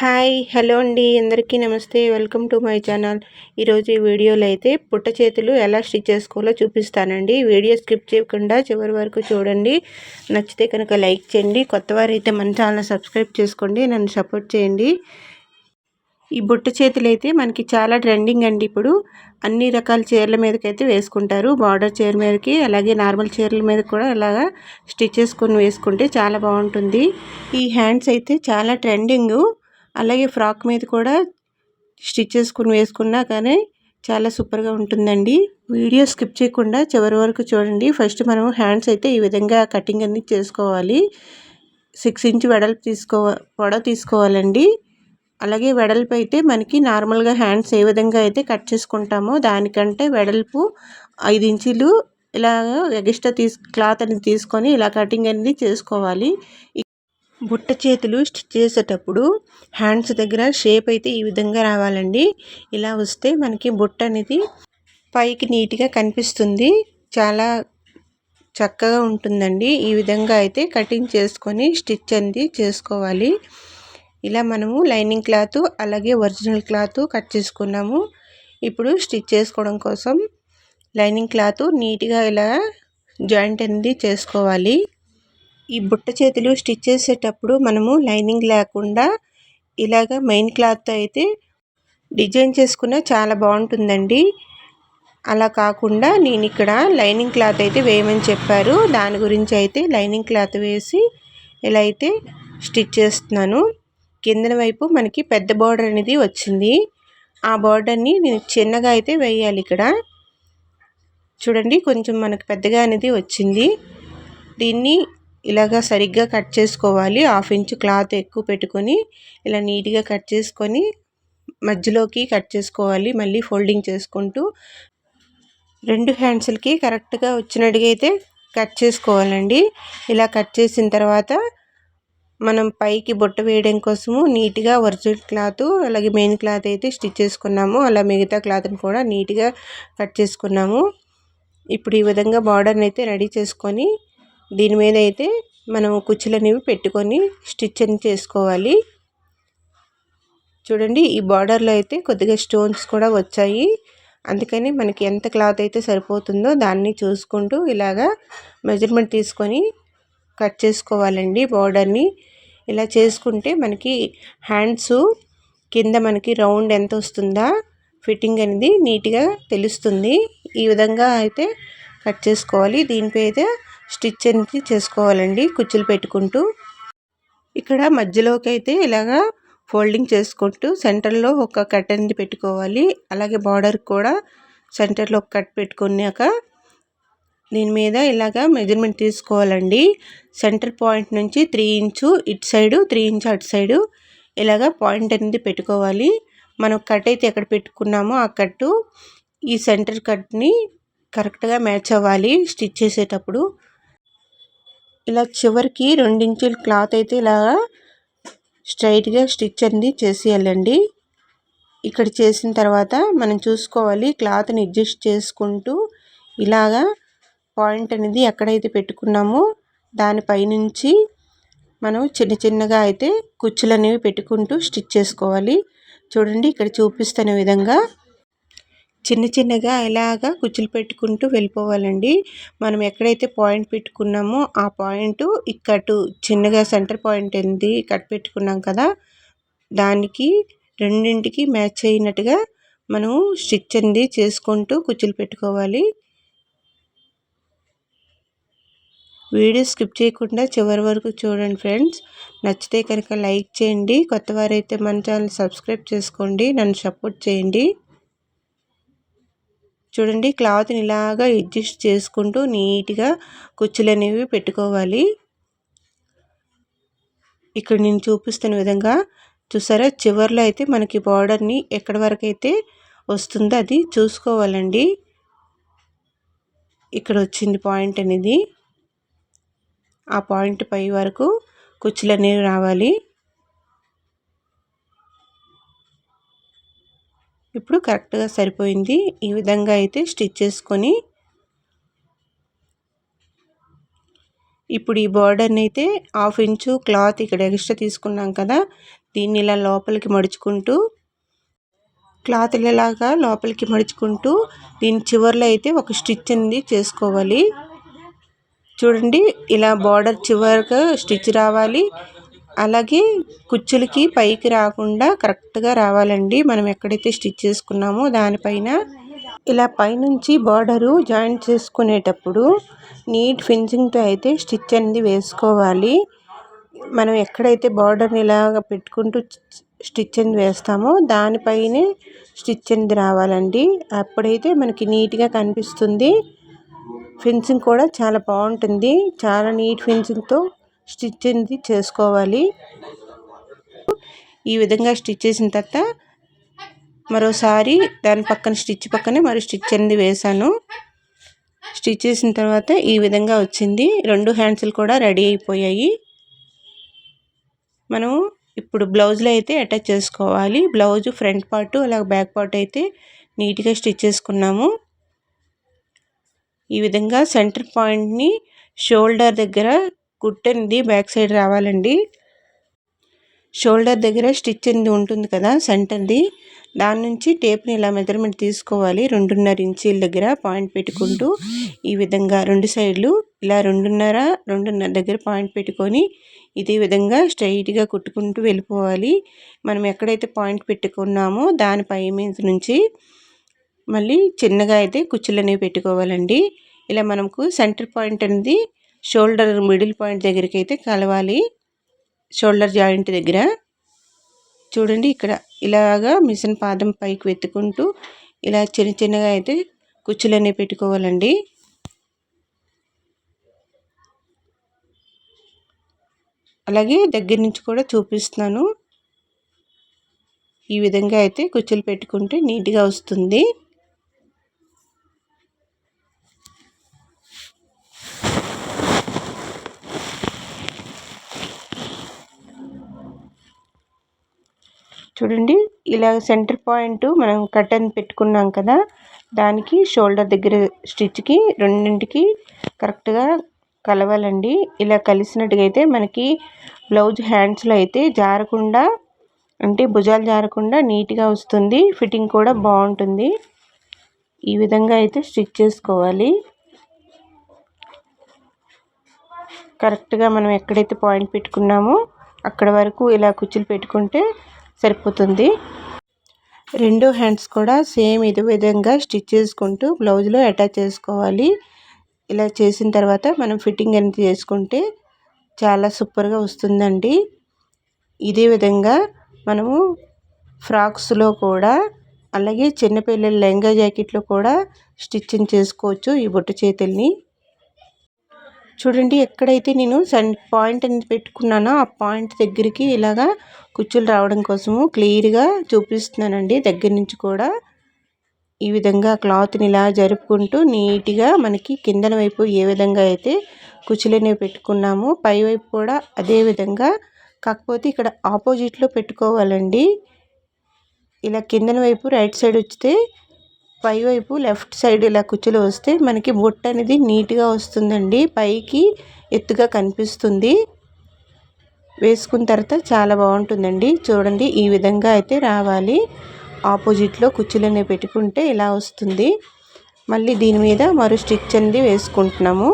Hi hello అండి. అందరికీ నమస్తే. Welcome to my channel. ఈరోజు ఈ వీడియోలో అయితే పుట్ట చేతులు ఎలా స్టిచ్ చేసుకోవాలో చూపిస్తానండి. వీడియో స్కిప్ చేయకుండా చివరి వరకు చూడండి. నచ్చితే కనుక లైక్ చేయండి. కొత్త అయితే మన ఛానల్ సబ్స్క్రైబ్ చేసుకోండి. నన్ను సపోర్ట్ చేయండి. ఈ బుట్ట చేతులు అయితే మనకి చాలా ట్రెండింగ్ అండి ఇప్పుడు. అన్ని రకాల చీరల మీదకైతే వేసుకుంటారు. బార్డర్ చీర మీదకి అలాగే నార్మల్ చీరల మీద కూడా ఇలాగా స్టిచ్ చేసుకొని వేసుకుంటే చాలా బాగుంటుంది. ఈ హ్యాండ్స్ అయితే చాలా ట్రెండింగ్. అలాగే ఫ్రాక్ మీద కూడా స్టిచ్ చేసుకుని వేసుకున్నా కానీ చాలా సూపర్గా ఉంటుందండి. వీడియో స్కిప్ చేయకుండా చివరి వరకు చూడండి. ఫస్ట్ మనం హ్యాండ్స్ అయితే ఈ విధంగా కటింగ్ అన్ని చేసుకోవాలి. సిక్స్ ఇంచ్ వెడల్పు తీసుకో పొడవ తీసుకోవాలండి. అలాగే వెడల్పు అయితే మనకి నార్మల్గా హ్యాండ్స్ ఏ విధంగా అయితే కట్ చేసుకుంటామో దానికంటే వెడల్పు ఐదు ఇంచులు ఇలా ఎగస్ట్రా తీసు క్లాత్ అనేది తీసుకొని ఇలా కటింగ్ అనేది చేసుకోవాలి. బుట్ట చేతులు స్టిచ్ చేసేటప్పుడు హ్యాండ్స్ దగ్గర షేప్ అయితే ఈ విధంగా రావాలండి. ఇలా వస్తే మనకి బుట్ట అనేది పైకి నీట్గా కనిపిస్తుంది. చాలా చక్కగా ఉంటుందండి. ఈ విధంగా అయితే కటింగ్ చేసుకొని స్టిచ్ అనేది చేసుకోవాలి. ఇలా మనము లైనింగ్ క్లాత్ అలాగే ఒరిజినల్ క్లాత్ కట్ చేసుకున్నాము. ఇప్పుడు స్టిచ్ చేసుకోవడం కోసం లైనింగ్ క్లాత్ నీట్గా ఇలా జాయింట్ అనేది చేసుకోవాలి. ఈ బుట్ట చేతులు స్టిచ్ చేసేటప్పుడు మనము లైనింగ్ లేకుండా ఇలాగ మెయిన్ క్లాత్ అయితే డిజైన్ చేసుకున్న చాలా బాగుంటుందండి. అలా కాకుండా నేను ఇక్కడ లైనింగ్ క్లాత్ అయితే వేయమని చెప్పారు. దాని గురించి అయితే లైనింగ్ క్లాత్ వేసి ఇలా అయితే స్టిచ్ చేస్తున్నాను. కిందన వైపు మనకి పెద్ద బార్డర్ అనేది వచ్చింది. ఆ బార్డర్ని నేను చిన్నగా అయితే వేయాలి ఇక్కడ. చూడండి కొంచెం మనకు పెద్దగా అనేది వచ్చింది. దీన్ని ఇలాగా సరిగ్గా కట్ చేసుకోవాలి. హాఫ్ ఇంచ్ క్లాత్ ఎక్కువ పెట్టుకొని ఇలా నీట్గా కట్ చేసుకొని మధ్యలోకి కట్ చేసుకోవాలి. మళ్ళీ ఫోల్డింగ్ చేసుకుంటూ రెండు హ్యాండ్స్లకి కరెక్ట్గా వచ్చినట్టుగా అయితే కట్ చేసుకోవాలండి. ఇలా కట్ చేసిన తర్వాత మనం పైకి బొట్ట వేయడం కోసము నీట్గా ఒరిజినల్ క్లాత్ అలాగే మెయిన్ క్లాత్ అయితే స్టిచ్ చేసుకున్నాము. అలా మిగతా క్లాత్ని కూడా నీట్గా కట్ చేసుకున్నాము. ఇప్పుడు ఈ విధంగా బార్డర్ని అయితే రెడీ చేసుకొని దీని మీద అయితే మనం కుచ్చులు అనేవి పెట్టుకొని స్టిచ్ అని చేసుకోవాలి. చూడండి ఈ బార్డర్లో అయితే కొద్దిగా స్టోన్స్ కూడా వచ్చాయి. అందుకని మనకి ఎంత క్లాత్ అయితే సరిపోతుందో దాన్ని చూసుకుంటూ ఇలాగా మెజర్మెంట్ తీసుకొని కట్ చేసుకోవాలండి బార్డర్ని. ఇలా చేసుకుంటే మనకి హ్యాండ్స్ కింద మనకి రౌండ్ ఎంత వస్తుందా ఫిట్టింగ్ అనేది నీట్గా తెలుస్తుంది. ఈ విధంగా అయితే కట్ చేసుకోవాలి. దీనిపై అయితే స్టిచ్ అనేది చేసుకోవాలండి కుచ్చులు పెట్టుకుంటూ. ఇక్కడ మధ్యలోకి అయితే ఇలాగా ఫోల్డింగ్ చేసుకుంటూ సెంటర్లో ఒక కట్ అనేది పెట్టుకోవాలి. అలాగే బార్డర్ కూడా సెంటర్లో ఒక కట్ పెట్టుకున్నాక దీని మీద ఇలాగా మెజర్మెంట్ తీసుకోవాలండి. సెంటర్ పాయింట్ నుంచి త్రీ ఇంచు ఇటు సైడు త్రీ ఇంచు అటు సైడు ఇలాగా పాయింట్ అనేది పెట్టుకోవాలి. మనం కట్ అయితే ఎక్కడ పెట్టుకున్నామో ఆ కట్టు ఈ సెంటర్ కట్ని కరెక్ట్గా మ్యాచ్ అవ్వాలి స్టిచ్ చేసేటప్పుడు. ఇలా చివరికి రెండించుల క్లాత్ అయితే ఇలా స్ట్రైట్గా స్టిచ్ అనేది చేసేయాలండి. ఇక్కడ చేసిన తర్వాత మనం చూసుకోవాలి క్లాత్ని అడ్జస్ట్ చేసుకుంటూ ఇలాగా పాయింట్ అనేది ఎక్కడైతే పెట్టుకున్నామో దానిపైనుంచి మనం చిన్న చిన్నగా అయితే కుచ్చులు అనేవి పెట్టుకుంటూ స్టిచ్ చేసుకోవాలి. చూడండి ఇక్కడ చూపిస్తున్న విధంగా చిన్న చిన్నగా ఇలాగా కుచ్చులు పెట్టుకుంటూ వెళ్ళిపోవాలండి. మనం ఎక్కడైతే పాయింట్ పెట్టుకున్నామో ఆ పాయింట్ ఇక్కటు చిన్నగా సెంటర్ పాయింట్ ఏంది కట్ పెట్టుకున్నాం కదా దానికి రెండింటికి మ్యాచ్ అయినట్టుగా మనం స్టిచ్ అనేది చేసుకుంటూ కుచ్చులు పెట్టుకోవాలి. వీడియో స్కిప్ చేయకుండా చివరి వరకు చూడండి ఫ్రెండ్స్. నచ్చితే కనుక లైక్ చేయండి. కొత్త వారైతే మన ఛానల్ సబ్స్క్రైబ్ చేసుకోండి. నన్ను సపోర్ట్ చేయండి. చూడండి క్లాత్ని ఇలాగా అడ్జస్ట్ చేసుకుంటూ నీట్గా కుచ్చులు అనేవి పెట్టుకోవాలి. ఇక్కడ నేను చూపిస్తున్న విధంగా చూసారా చివరిలో అయితే మనకి బార్డర్ని ఎక్కడి వరకు అయితే వస్తుందో అది చూసుకోవాలండి. ఇక్కడ వచ్చింది పాయింట్ అనేది. ఆ పాయింట్ పై వరకు కుచ్చులు అనేవి రావాలి. ఇప్పుడు కరెక్ట్గా సరిపోయింది. ఈ విధంగా అయితే స్టిచ్ చేసుకొని ఇప్పుడు ఈ బార్డర్ని అయితే హాఫ్ ఇంచు క్లాత్ ఇక్కడ ఎక్స్ట్రా తీసుకున్నాం కదా దీన్ని ఇలా లోపలికి మడుచుకుంటూ క్లాత్ ఇలాగా లోపలికి మడుచుకుంటూ దీని చివర్లో అయితే ఒక స్టిచ్ అనేది చేసుకోవాలి. చూడండి ఇలా బార్డర్ చివరిగా స్టిచ్ రావాలి. అలాగే కుచ్చులకి పైకి రాకుండా కరెక్ట్గా రావాలండి. మనం ఎక్కడైతే స్టిచ్ చేసుకున్నామో దానిపైన ఇలా పైనుంచి బార్డరు జాయింట్ చేసుకునేటప్పుడు నీట్ ఫిన్సింగ్తో అయితే స్టిచ్ అనేది వేసుకోవాలి. మనం ఎక్కడైతే బార్డర్ని ఇలాగ పెట్టుకుంటూ స్టిచ్ అనేది వేస్తామో దానిపైనే స్టిచ్ అనేది రావాలండి. అప్పుడైతే మనకి నీట్గా కనిపిస్తుంది. ఫెన్సింగ్ కూడా చాలా బాగుంటుంది. చాలా నీట్ ఫిన్సింగ్తో స్టిచ్ అనేది చేసుకోవాలి. ఈ విధంగా స్టిచ్ చేసిన తర్వాత మరోసారి దాని పక్కన స్టిచ్ పక్కనే మరో స్టిచ్ అనేది వేసాను స్టిచ్ చేసిన తర్వాత ఈ విధంగా వచ్చింది. రెండు హ్యాండ్స్లు కూడా రెడీ అయిపోయాయి. మనం ఇప్పుడు బ్లౌజ్లో అయితే అటాచ్ చేసుకోవాలి. బ్లౌజ్ ఫ్రంట్ పార్ట్ అలాగే బ్యాక్ పార్ట్ అయితే నీట్గా స్టిచ్ చేసుకున్నాము. ఈ విధంగా సెంటర్ పాయింట్ని షోల్డర్ దగ్గర కుట్టనిది బ్యాక్ సైడ్ రావాలండి. షోల్డర్ దగ్గర స్టిచ్ అనేది ఉంటుంది కదా సెంటర్ది. దాని నుంచి టేప్ని ఇలా మెజర్మెంట్ తీసుకోవాలి రెండున్నర ఇంచీల దగ్గర పాయింట్ పెట్టుకుంటూ. ఈ విధంగా రెండు సైడ్లు ఇలా రెండున్నర రెండున్నర దగ్గర పాయింట్ పెట్టుకొని ఇదే విధంగా స్ట్రైట్గా కుట్టుకుంటూ వెళ్ళిపోవాలి. మనం ఎక్కడైతే పాయింట్ పెట్టుకున్నామో దాని పై మీద నుంచి మళ్ళీ చిన్నగా అయితే కుచ్చులు అనేవి పెట్టుకోవాలండి. ఇలా మనకు సెంటర్ పాయింట్ అనేది షోల్డర్ మిడిల్ పాయింట్ దగ్గరికి అయితే కలవాలి. షోల్డర్ జాయింట్ దగ్గర. చూడండి ఇక్కడ ఇలాగా మిషన్ పాదం పైకి వెతుకుంటూ ఇలా చిన్న చిన్నగా అయితే కుచ్చులన్నీ పెట్టుకోవాలండి. అలాగే దగ్గర నుంచి కూడా చూపిస్తున్నాను. ఈ విధంగా అయితే కుచ్చులు పెట్టుకుంటే నీట్గా వస్తుంది. చూడండి. ఇలా సెంటర్ పాయింట్ మనం కర్టెన్ పెట్టుకున్నాం కదా దానికి షోల్డర్ దగ్గర స్టిచ్కి రెండింటికి కరెక్ట్గా కలవాలండి. ఇలా కలిసినట్టుగా అయితే మనకి బ్లౌజ్ హ్యాండ్స్లో అయితే జారకుండా అంటే భుజాలు జారకుండా నీట్గా వస్తుంది. ఫిట్టింగ్ కూడా బాగుంటుంది. ఈ విధంగా అయితే స్టిచ్ చేసుకోవాలి. కరెక్ట్గా మనం ఎక్కడైతే పాయింట్ పెట్టుకున్నామో అక్కడ వరకు ఇలా కుచ్చులు పెట్టుకుంటే సరిపోతుంది. రెండు హ్యాండ్స్ కూడా సేమ్ ఇదే విధంగా స్టిచ్ చేసుకుంటూ బ్లౌజ్లో అటాచ్ చేసుకోవాలి. ఇలా చేసిన తర్వాత మనం ఫిట్టింగ్ అనేది చేసుకుంటే చాలా సూపర్గా వస్తుందండి. ఇదే విధంగా మనము ఫ్రాక్స్లో కూడా అలాగే చిన్నపిల్లల లెంగా జాకెట్లో కూడా స్టిచ్చింగ్ చేసుకోవచ్చు ఈ బొట్టు చేతుల్ని. చూడండి ఎక్కడైతే నేను సన్ పాయింట్ అనేది పెట్టుకున్నానో ఆ పాయింట్ దగ్గరికి ఇలాగా కుచ్చులు రావడం కోసము క్లియర్గా చూపిస్తున్నానండి. దగ్గర నుంచి కూడా ఈ విధంగా క్లాత్ని ఇలా జరుపుకుంటూ నీట్గా మనకి కిందన వైపు ఏ విధంగా అయితే కుచ్చులనేవి పెట్టుకున్నామో పై వైపు కూడా అదే విధంగా కాకపోతే ఇక్కడ ఆపోజిట్లో పెట్టుకోవాలండి. ఇలా కిందన వైపు రైట్ సైడ్ వచ్చితే పైవైపు లెఫ్ట్ సైడ్ ఇలా కుచ్చులు వస్తే మనకి బుట్ట అనేది నీట్గా వస్తుందండి. పైకి ఎత్తుగా కనిపిస్తుంది. వేసుకున్న తర్వాత చాలా బాగుంటుందండి. చూడండి ఈ విధంగా అయితే రావాలి. ఆపోజిట్లో కుచ్చులనే పెట్టుకుంటే ఇలా వస్తుంది. మళ్ళీ దీని మీద మరో స్టిచ్ అనేది వేసుకుంటున్నాము.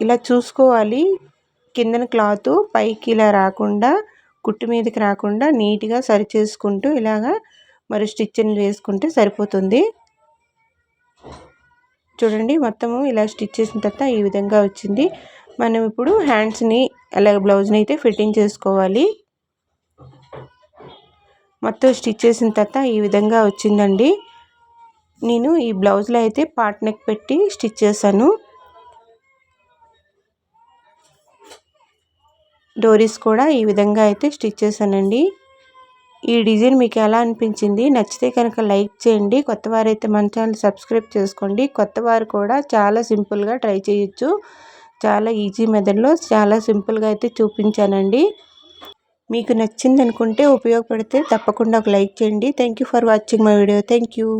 ఇలా చూసుకోవాలి. కిందన క్లాత్ పైకి ఇలా రాకుండా కుట్టు మీదకి రాకుండా నీట్గా సరి చేసుకుంటూ ఇలాగా మరి స్టిచ్ని వేసుకుంటే సరిపోతుంది. చూడండి మొత్తము ఇలా స్టిచ్ చేసిన తర్వాత ఈ విధంగా వచ్చింది. మనం ఇప్పుడు హ్యాండ్స్ని అలాగే బ్లౌజ్ని అయితే ఫిట్టింగ్ చేసుకోవాలి. మొత్తం స్టిచ్ చేసిన తర్వాత ఈ విధంగా వచ్చిందండి. నేను ఈ బ్లౌజ్లో అయితే పార్ట్ నెక్ పెట్టి స్టిచ్ చేశాను. డోరీస్ కూడా ఈ విధంగా అయితే స్టిచ్ చేశానండి. ఈ డిజైన్ మీకు ఎలా అనిపించింది? నచ్చితే కనుక లైక్ చేయండి. కొత్త వారైతే మన ఛానల్ సబ్స్క్రైబ్ చేసుకోండి. కొత్త వారు కూడా చాలా సింపుల్గా ట్రై చేయొచ్చు. చాలా ఈజీ మెథడ్లో చాలా సింపుల్గా అయితే చూపించానండి. మీకు నచ్చింది అనుకుంటే ఉపయోగపడితే తప్పకుండా ఒక లైక్ చేయండి. Thank you for watching my video. Thank you.